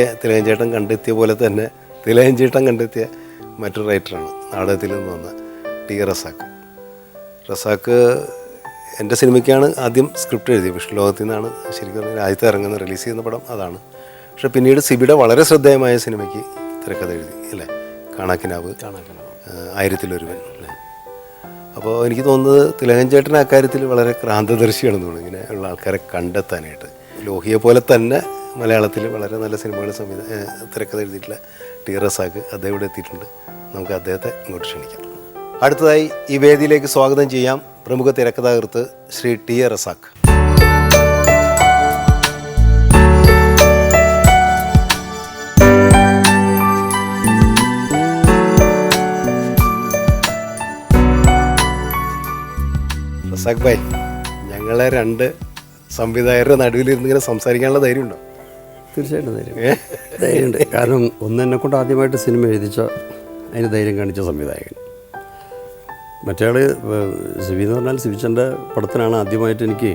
തിലകഞ്ചേട്ടൻ കണ്ടെത്തിയ പോലെ തന്നെ തിലകഞ്ചേട്ടൻ കണ്ടെത്തിയ മറ്റൊരു റൈറ്ററാണ് നാടകത്തിൽ നിന്ന് വന്ന ടി റസാക്ക്. റസാക്ക് എന്റെ സിനിമയ്ക്കാണ് ആദ്യം സ്ക്രിപ്റ്റ് എഴുതിയത്. വിഷ്ണു ലോകത്തിൽ നിന്നാണ് ശരിക്കും പറഞ്ഞാൽ ആദ്യത്തെ ഇറങ്ങുന്ന റിലീസ് ചെയ്യുന്ന പടം അതാണ്. പക്ഷെ പിന്നീട് സിബിയുടെ വളരെ ശ്രദ്ധേയമായ സിനിമയ്ക്ക് തിരക്കഥ എഴുതി അല്ലേ? കാണാക്കിനാവ് ആയിരത്തിലൊരുവൻ അല്ലേ? അപ്പോൾ എനിക്ക് തോന്നുന്നത് തിലകൻ ചേട്ടൻ അക്കാര്യത്തിൽ വളരെ ക്രാന്തദർശിയാണെന്ന് തോന്നുന്നു. ഇങ്ങനെ ഉള്ള ആൾക്കാരെ കണ്ടെത്താനായിട്ട്. ലോഹിയെ പോലെ തന്നെ മലയാളത്തിൽ വളരെ നല്ല സിനിമകൾ സംവിധാ തിരക്കഥ എഴുതിയിട്ടുള്ള ടി റസാക്ക് അദ്ദേഹം ഇവിടെ എത്തിയിട്ടുണ്ട്. നമുക്ക് അദ്ദേഹത്തെ ഇങ്ങോട്ട് ക്ഷണിക്കാം. അടുത്തതായി ഈ വേദിയിലേക്ക് സ്വാഗതം ചെയ്യാം പ്രമുഖ തിരക്കഥാകൃത്ത് ശ്രീ ടി എ റസാഖ് ഭായ് ഞങ്ങളെ രണ്ട് സംവിധായകരുടെ നടുവിലിരുന്ന് ഇങ്ങനെ സംസാരിക്കാനുള്ള ധൈര്യമുണ്ടോ? തീർച്ചയായിട്ടും ധൈര്യം ധൈര്യമുണ്ട്. കാരണം ഒന്ന് എന്നെ കൊണ്ട് ആദ്യമായിട്ട് സിനിമ എഴുതിച്ച അതിന് ധൈര്യം കാണിച്ച സംവിധായകൻ. മറ്റേയാൾ സിബി എന്ന് പറഞ്ഞാൽ സിബിച്ചന്റെ പടത്തിനാണ് ആദ്യമായിട്ട് എനിക്ക്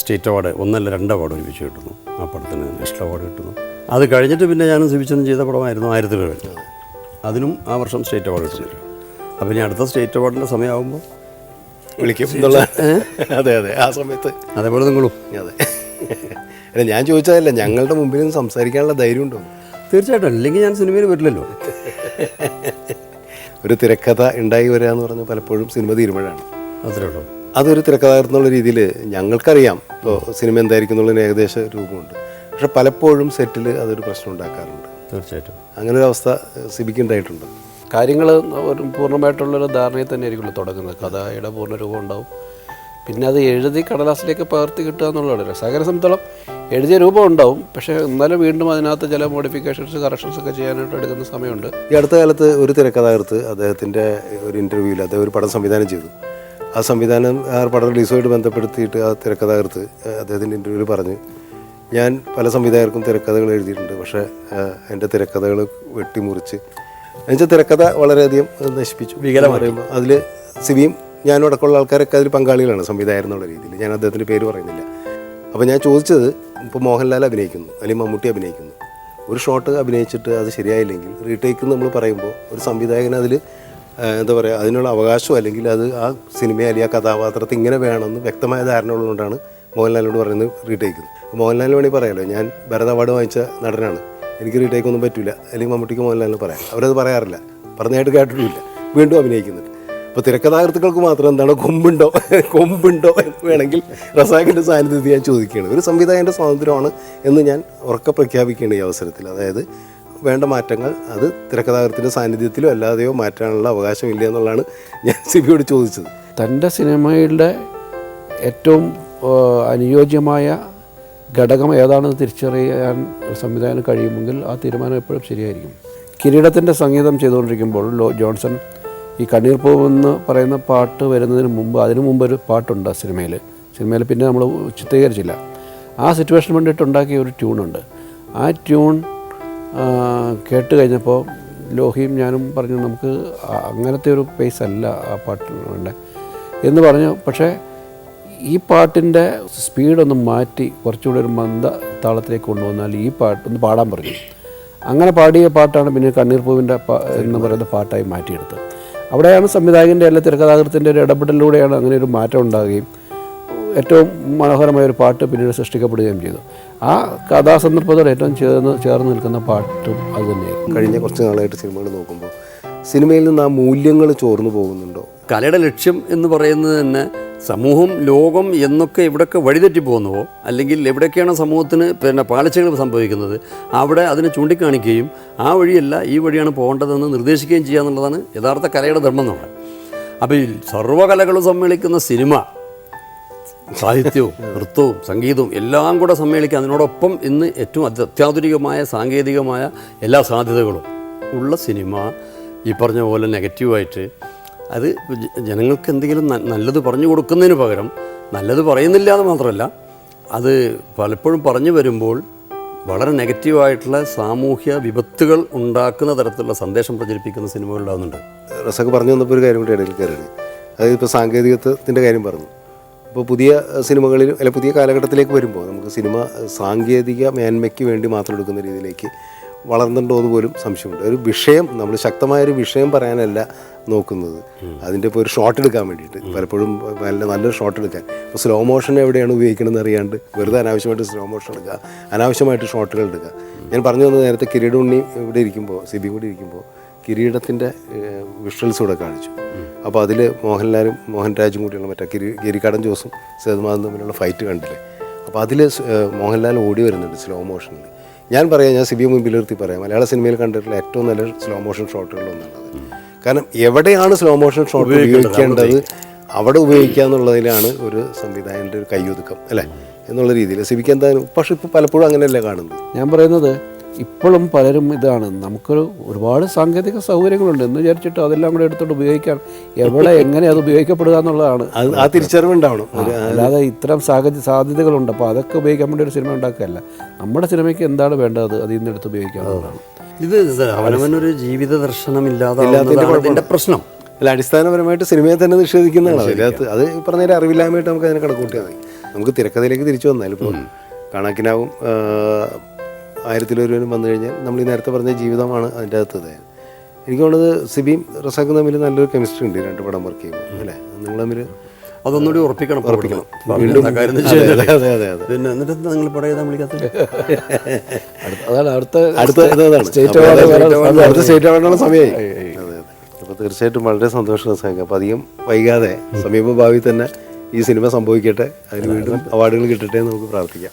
സ്റ്റേറ്റ് അവാർഡ് ഒന്നല്ല രണ്ട് അവാർഡ് ഒരുമിച്ച് കിട്ടുന്നു. ആ പടത്തിന് നാഷണൽ അവാർഡ് കിട്ടുന്നു. അത് കഴിഞ്ഞിട്ട് പിന്നെ ഞാൻ സിവിച്ചനും ചെയ്ത പടമായിരുന്നു ആയിരത്തി രൂപ അതിനും ആ വർഷം സ്റ്റേറ്റ് അവാർഡ് കിട്ടുന്നില്ല അപ്പോൾ ഇനി അടുത്ത സ്റ്റേറ്റ് അവാർഡിന്റെ സമയമാകുമ്പോൾ വിളിക്കും എന്നുള്ള അതെ അതെ. ആ സമയത്ത്. അതേപോലെ നിങ്ങളും. അതെ. അല്ല ഞാൻ ചോദിച്ചതല്ല ഞങ്ങളുടെ മുമ്പിൽ നിന്ന് സംസാരിക്കാനുള്ള ധൈര്യം ഉണ്ടോ തീർച്ചയായിട്ടും അല്ലെങ്കിൽ ഞാൻ സിനിമയിൽ വരില്ലല്ലോ. ഒരു തിരക്കഥ ഉണ്ടായി വരിക എന്ന് പറഞ്ഞാൽ പലപ്പോഴും സിനിമ തീരുമ്പോഴാണ് അത്രേ ഉള്ളൂ. അതൊരു തിരക്കഥാകൃത്തുള്ള രീതിയിൽ ഞങ്ങൾക്കറിയാം. ഇപ്പോൾ സിനിമ എന്തായിരിക്കും എന്നുള്ളതിന് ഏകദേശ രൂപമുണ്ട്. പക്ഷെ പലപ്പോഴും സെറ്റിൽ അതൊരു പ്രശ്നം ഉണ്ടാക്കാറുണ്ട്. തീർച്ചയായിട്ടും. അങ്ങനെ ഒരു അവസ്ഥ സിബിക്ക് ഉണ്ടായിട്ടുണ്ട്. കാര്യങ്ങൾ ഒരു പൂർണമായിട്ടുള്ളൊരു ധാരണയിൽ തന്നെ ആയിരിക്കുമല്ലോ തുടങ്ങുന്നത്. കഥയുടെ പൂർണ രൂപം ഉണ്ടാവും. പിന്നെ അത് എഴുതി കടലാസിലേക്ക് പകർത്തി കിട്ടുക എന്നുള്ളതാണ്. രസകര സംബന്ധിച്ചോളം എഴുതിയ രൂപം ഉണ്ടാവും. പക്ഷേ എന്നാലും വീണ്ടും അതിനകത്ത് ചില മോഡിഫിക്കേഷൻസ് കറക്ഷൻസ് ഒക്കെ ചെയ്യാനായിട്ട് എടുക്കുന്ന സമയമുണ്ട്. ഈ അടുത്ത കാലത്ത് ഒരു തിരക്കഥാകൃത്ത് അദ്ദേഹത്തിന്റെ ഒരു ഇന്റർവ്യൂവിൽ അദ്ദേഹം ഒരു പടം സംവിധാനം ചെയ്തു. ആ സംവിധാനം ആ പടം റിലീസുമായിട്ട് ബന്ധപ്പെടുത്തിയിട്ട് ആ തിരക്കഥാകൃത്ത് അദ്ദേഹത്തിന്റെ ഇന്റർവ്യൂവിൽ പറഞ്ഞു ഞാൻ പല സംവിധായകർക്കും തിരക്കഥകൾ എഴുതിയിട്ടുണ്ട്. പക്ഷേ എന്റെ തിരക്കഥകൾ വെട്ടിമുറിച്ച് എന്നുവെച്ചാൽ തിരക്കഥ വളരെയധികം നശിപ്പിച്ചു പറയുമ്പോൾ അതിൽ സിബിയും ഞാനും അടക്കമുള്ള ആൾക്കാരൊക്കെ അതിൽ പങ്കാളികളാണ് സംവിധായകർ എന്നുള്ള രീതിയിൽ ഞാൻ അദ്ദേഹത്തിന്റെ പേര് പറയുന്നില്ല. അപ്പോൾ ഞാൻ ചോദിച്ചത് ഇപ്പോൾ മോഹൻലാൽ അഭിനയിക്കുന്നു അല്ലെങ്കിൽ മമ്മൂട്ടി അഭിനയിക്കുന്നു. ഒരു ഷോട്ട് അഭിനയിച്ചിട്ട് അത് ശരിയായില്ലെങ്കിൽ റീടേക്ക് നമ്മൾ പറയുമ്പോൾ ഒരു സംവിധായകൻ അതിൽ എന്താ പറയുക അതിനുള്ള അവകാശം അല്ലെങ്കിൽ അത് ആ സിനിമ അല്ലെങ്കിൽ ആ കഥാപാത്രത്തെ ഇങ്ങനെ വേണമെന്ന് വ്യക്തമായ ധാരണ ഉള്ളതുകൊണ്ടാണ് മോഹൻലാലിനോട് പറയുന്നത് റീടേക്ക്. മോഹൻലാലിന് വേണമെങ്കിൽ പറയാമല്ലോ ഞാൻ ഭരത അവാർഡ് വാങ്ങിച്ച നടനാണ്. എനിക്ക് റീടേക്ക് ഒന്നും പറ്റില്ല. അല്ലെങ്കിൽ മമ്മൂട്ടിക്ക് മോഹൻലാലിന് പറയാം. അവരത് പറയാറില്ല. പറഞ്ഞതായിട്ട് കേട്ടിട്ടില്ല. വീണ്ടും അഭിനയിക്കുന്നുണ്ട്. അപ്പോൾ തിരക്കഥാകൃത്തുക്കൾക്ക് മാത്രം എന്താണ് കൊമ്പുണ്ടോ? കൊമ്പുണ്ടോ എന്ന് വേണമെങ്കിൽ റസാഖിന്റെ സാന്നിധ്യത്തിൽ ഞാൻ ചോദിക്കുകയാണ്. ഒരു സംവിധായകന്റെ സ്വാതന്ത്ര്യമാണ് എന്ന് ഞാൻ ഉറക്കെ പ്രഖ്യാപിക്കുകയാണ് ഈ അവസരത്തിൽ. അതായത് വേണ്ട മാറ്റങ്ങൾ അത് തിരക്കഥാകൃത്തിന്റെ സാന്നിധ്യത്തിലോ അല്ലാതെയോ മാറ്റാനുള്ള അവകാശമില്ല എന്നുള്ളതാണ് ഞാൻ സിബിയോട് ചോദിച്ചത്. തന്റെ സിനിമയുടെ ഏറ്റവും അനുയോജ്യമായ ഘടകം ഏതാണെന്ന് തിരിച്ചറിയാൻ സംവിധാനം കഴിയുമെങ്കിൽ ആ തീരുമാനം എപ്പോഴും ശരിയായിരിക്കും. കിരീടത്തിന്റെ സംഗീതം ചെയ്തുകൊണ്ടിരിക്കുമ്പോൾ ലോ ജോൺസൺ ഈ കണ്ണീർ പൂവെന്ന് പറയുന്ന പാട്ട് വരുന്നതിന് മുമ്പ് അതിനു മുമ്പ് ഒരു പാട്ടുണ്ട് ആ സിനിമയിൽ സിനിമയിൽ പിന്നെ നമ്മൾ ചിത്രീകരിച്ചില്ല. ആ സിറ്റുവേഷൻ വേണ്ടിയിട്ട് ഉണ്ടാക്കിയ ഒരു ട്യൂണുണ്ട് ആ ട്യൂൺ കേട്ട് കഴിഞ്ഞപ്പോൾ ലോഹിയും ഞാനും പറഞ്ഞു നമുക്ക് അങ്ങനത്തെ ഒരു പേസ് അല്ല ആ പാട്ടിന് വേണ്ട. എന്ന് പറഞ്ഞു. പക്ഷേ ഈ പാട്ടിന്റെ സ്പീഡൊന്ന് മാറ്റി കുറച്ചുകൂടി ഒരു മന്ദ താളത്തിലേക്ക് കൊണ്ടുവന്നാൽ ഈ പാട്ട് ഒന്ന് പാടാൻ പറഞ്ഞു. അങ്ങനെ പാടിയ പാട്ടാണ് പിന്നെ കണ്ണീർ പൂവിന്റെ എന്ന് പറയുന്ന പാട്ടായി മാറ്റിയെടുത്തത്. അവിടെയാണ് സംവിധായകന്റെ അല്ലെ തിരക്കഥാകൃത്തിന്റെ ഒരു ഇടപെടലിലൂടെയാണ് അങ്ങനെ ഒരു മാറ്റം ഉണ്ടാകുകയും ഏറ്റവും മനോഹരമായ ഒരു പാട്ട് പിന്നീട് സൃഷ്ടിക്കപ്പെടുകയും ചെയ്തു. ആ കഥാസന്ദർഭത്തോട് ഏറ്റവും ചേർന്ന് ചേർന്ന് നിൽക്കുന്ന പാട്ടും അത് തന്നെയായിരുന്നു. കഴിഞ്ഞ കുറച്ച് നാളായിട്ട് സിനിമകൾ നോക്കുമ്പോൾ സിനിമയിൽ നിന്ന് ആ മൂല്യങ്ങൾ ചോർന്നു പോകുന്നുണ്ടോ? കലയുടെ ലക്ഷ്യം എന്ന് പറയുന്നത് തന്നെ സമൂഹം ലോകം എന്നൊക്കെ എവിടെയൊക്കെ വഴിതെറ്റി പോകുന്നുവോ? അല്ലെങ്കിൽ എവിടെയൊക്കെയാണ് സമൂഹത്തിന് പിന്നെ പാളിച്ചകൾ സംഭവിക്കുന്നത്? അവിടെ അതിനെ ചൂണ്ടിക്കാണിക്കുകയും ആ വഴിയല്ല ഈ വഴിയാണ് പോകേണ്ടതെന്ന് നിർദ്ദേശിക്കുകയും ചെയ്യുക എന്നുള്ളതാണ് യഥാർത്ഥ കലയുടെ ധർമ്മം എന്നുള്ളത് അപ്പോൾ ഈ സർവകലകളും സമ്മേളിക്കുന്ന സിനിമ സാഹിത്യവും നൃത്തവും സംഗീതവും എല്ലാം കൂടെ സമ്മേളിക്കുക അതിനോടൊപ്പം ഇന്ന് ഏറ്റവും അത്യ- അത്യാധുനികമായ സാങ്കേതികമായ എല്ലാ സാധ്യതകളും ഉള്ള സിനിമ ഈ പറഞ്ഞ പോലെ നെഗറ്റീവായിട്ട് അത് ജനങ്ങൾക്ക് എന്തെങ്കിലും നല്ലത് പറഞ്ഞു കൊടുക്കുന്നതിന് പകരം നല്ലത് പറയുന്നില്ല എന്ന് മാത്രമല്ല അത് പലപ്പോഴും പറഞ്ഞു വരുമ്പോൾ വളരെ നെഗറ്റീവായിട്ടുള്ള സാമൂഹ്യ വിപത്തുകൾ ഉണ്ടാക്കുന്ന തരത്തിലുള്ള സന്ദേശം പ്രചരിപ്പിക്കുന്ന സിനിമകൾ ഉണ്ടാകുന്നുണ്ട് റസക്ക് പറഞ്ഞു വന്നപ്പോൾ ഒരു കാര്യം കൂടി ഇടയിൽ അതായത് ഇപ്പോൾ സാങ്കേതികത്വത്തിന്റെ കാര്യം പറഞ്ഞു. ഇപ്പോൾ പുതിയ സിനിമകളിൽ അല്ല പുതിയ കാലഘട്ടത്തിലേക്ക് വരുമ്പോൾ നമുക്ക് സിനിമ സാങ്കേതിക മേന്മയ്ക്ക് വേണ്ടി മാത്രം എടുക്കുന്ന രീതിയിലേക്ക് വളർന്നിട്ടുണ്ടോ എന്ന് പോലും സംശയമുണ്ട്. ഒരു വിഷയം നമ്മൾ ശക്തമായൊരു വിഷയം പറയാനല്ല നോക്കുന്നത്. അതിന്റെ ഇപ്പോൾ ഒരു ഷോട്ട് എടുക്കാൻ വേണ്ടിയിട്ട്. പലപ്പോഴും നല്ല നല്ലൊരു ഷോട്ട് എടുക്കാൻ. ഇപ്പോൾ സ്ലോ മോഷൻ എവിടെയാണ് ഉപയോഗിക്കണമെന്ന് അറിയാണ്ട് വെറുതെ അനാവശ്യമായിട്ട് സ്ലോ മോഷൻ എടുക്കുക. അനാവശ്യമായിട്ട് ഷോട്ടുകൾ എടുക്കുക. ഞാൻ പറഞ്ഞു വന്നത് നേരത്തെ കിരീട ഉണ്ണി ഇവിടെ ഇരിക്കുമ്പോൾ സിബി കൂടി ഇരിക്കുമ്പോൾ കിരീടത്തിന്റെ വിഷ്വൽസ് ഇവിടെ കാണിച്ചു. അപ്പോൾ അതിൽ മോഹൻലാലും മോഹൻരാജും കൂടിയുള്ള മറ്റേ കിരി ഗിരിക്കാടൻ ജോസും സേതുമാധും തമ്മിലുള്ള ഫൈറ്റ് കണ്ടില്ലേ? അപ്പോൾ അതിൽ മോഹൻലാൽ ഓടി വരുന്നുണ്ട് സ്ലോ മോഷനിൽ ഞാൻ പറയാം ഞാൻ സിബിയെ മുമ്പിൽ നിർത്തി പറയാം. മലയാള സിനിമയിൽ കണ്ടിട്ടുള്ള ഏറ്റവും നല്ല സ്ലോ മോഷൻ ഷോട്ടുകളൊന്നാണത് കാരണം എവിടെയാണ് സ്ലോ മോഷൻ ഷോട്ട് ഉപയോഗിക്കേണ്ടത്? അവിടെ ഉപയോഗിക്കുക എന്നുള്ളതിലാണ് ഒരു സംവിധായകന്റെ ഒരു കയ്യൊതുക്കം അല്ലേ? എന്നുള്ള രീതിയിൽ. സിബിക്ക് എന്തായാലും പക്ഷെ ഇപ്പോൾ പലപ്പോഴും അങ്ങനെയല്ല കാണുന്നത്? ഞാൻ പറയുന്നത് ഇപ്പോഴും പലരും ഇതാണ്. നമുക്ക് ഒരുപാട് സാങ്കേതിക സൗകര്യങ്ങളുണ്ട്. എന്ന് വിചാരിച്ചിട്ട് അതെല്ലാം കൂടെ എടുത്തോണ്ട് ഉപയോഗിക്കാൻ എവിടെ എങ്ങനെ അത് ഉപയോഗിക്കപ്പെടുക എന്നുള്ളതാണ്. ആ തിരിച്ചറിവ് ഉണ്ടാവണം അല്ലാതെ ഇത്തരം സാഹചര്യ സാധ്യതകളുണ്ട്. അപ്പോൾ അതൊക്കെ ഉപയോഗിക്കാൻ വേണ്ടി ഒരു സിനിമ ഉണ്ടാക്കുകയല്ല. നമ്മുടെ സിനിമയ്ക്ക് എന്താണ് വേണ്ടത് അതിൽ നിന്ന് എടുത്ത് ഉപയോഗിക്കാവുന്നതാണ് ഇത് അവനവനൊരു ജീവിത ദർശനമില്ലാതെ അതിന്റെ പ്രശ്നം. അല്ല അടിസ്ഥാനപരമായിട്ട് സിനിമയെ തന്നെ നിഷേധിക്കുന്നതാണ്. അതിനകത്ത് അത് ഈ പറഞ്ഞ ഒരു അറിവില്ലായ്മയായിട്ട് നമുക്ക് അതിനെ കണക്കൂട്ടിയാൽ മതി. നമുക്ക് തിരക്കഥയിലേക്ക് തിരിച്ചു വന്നാൽ ഇപ്പോൾ കണക്കിനാവും ആയിരത്തിലൊരുവനും വന്നു കഴിഞ്ഞാൽ നമ്മൾ ഈ നേരത്തെ പറഞ്ഞ ജീവിതമാണ് അതിന്റെ അകത്ത് എനിക്ക് തോന്നുന്നത് സിബിയും റസാഖും തമ്മിൽ നല്ലൊരു കെമിസ്ട്രി ഉണ്ട് രണ്ട് പടം വർക്ക് ചെയ്യുമ്പോൾ അല്ലേ? നിങ്ങൾ തമ്മിൽ അതൊന്നുകൂടി ഉറപ്പിക്കണം ഉറപ്പിക്കണം. വീണ്ടും കാര്യം അതെ, അതെ, അതെ, അതെ. പിന്നെ എന്നിട്ട് നിങ്ങൾ വിളിക്കാത്തത് അടുത്ത അതാണ് അടുത്ത അടുത്ത സ്റ്റേറ്റ് അവാർഡ് അടുത്ത സ്റ്റേറ്റ് അവാർഡിനുള്ള സമയമായി അതെ അതെ. അപ്പോൾ തീർച്ചയായിട്ടും വളരെ സന്തോഷം റസാഖ്. അപ്പോൾ അധികം വൈകാതെ സമീപ ഭാവി തന്നെ ഈ സിനിമ സംഭവിക്കട്ടെ. അതിന് വീണ്ടും അവാർഡുകൾ കിട്ടട്ടെ എന്ന് നമുക്ക് പ്രാർത്ഥിക്കാം.